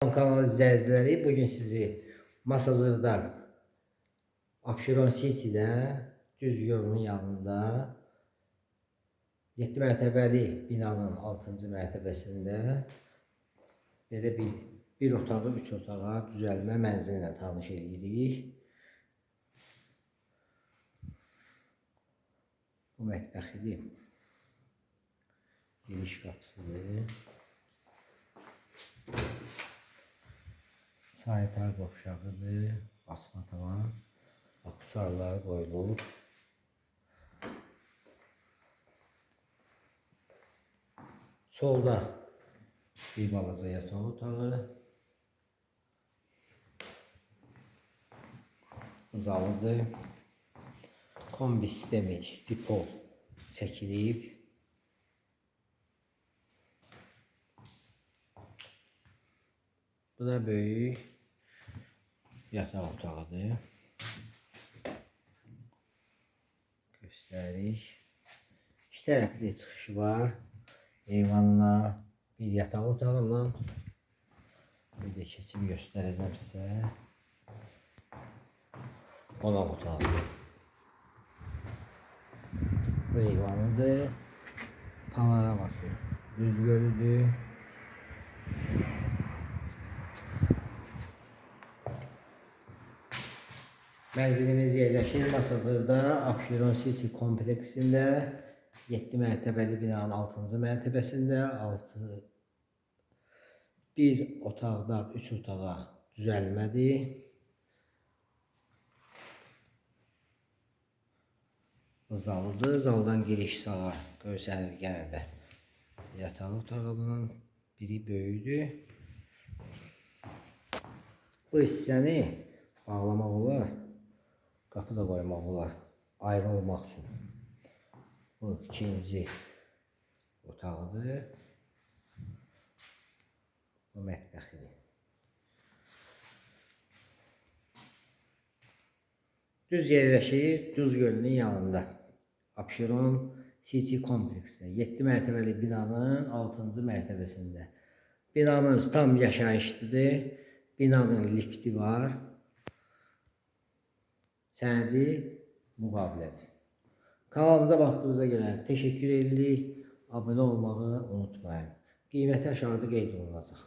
Kanal izləyiciləri, bugün sizi Masazırda Abşeron City'də düz yolun yanında 7 mərtəbəli binanın 6-cı mərtəbəsində belə bir bir otağı 3 otağa düzəlmə mənzili ilə tanış edirik. Bu mətbəxidir. Giriş qapısıdır. Sanitar qovşağıdır. Asma tavan. Aksesuarlar qoyulub. Solda bir balaca yataq otağı. Zalıdır. Kombi sistemi stipol çəkilib. Bu da böyük yataq otağıdır. Göstərik. İki tərəfli çıxışı var. Eyvanına bir yataq otağıyla bir də keçib göstərəcəm sizə. Qonaq otağıdır. Bu eyvanıdır. Panoraması düz gölüdür. Mənzilimiz yerləşir Masazırda, Abşeron City kompleksində 7 mərtəbəli binanın 6-cı mərtəbəsində 6 bir otaqdan 3 otağa düzəlmədir. Zalıdır. Zaldan giriş sağa görsənir yenə də. Yataq otağının biri böyükdür. Bu hissəni bağlamaq olar. Qapı da qoymaq olar. Ayrı olmaq üçün. Bu ikinci otağıdır. Bu mətbəxidir. Düz yerləşir, Düz gölünün yanında. Abşeron City kompleksində 7 mərtəbəli binanın 6-cı mərtəbəsində. Binamız tam yaşayışlıdır. Binanın lifti var. Sənədi müqavilədir. Kanalımıza baxdığınıza görə təşəkkür edirik. Abunə olmağı unutmayın. Qiyməti aşağıda qeyd olunacaq.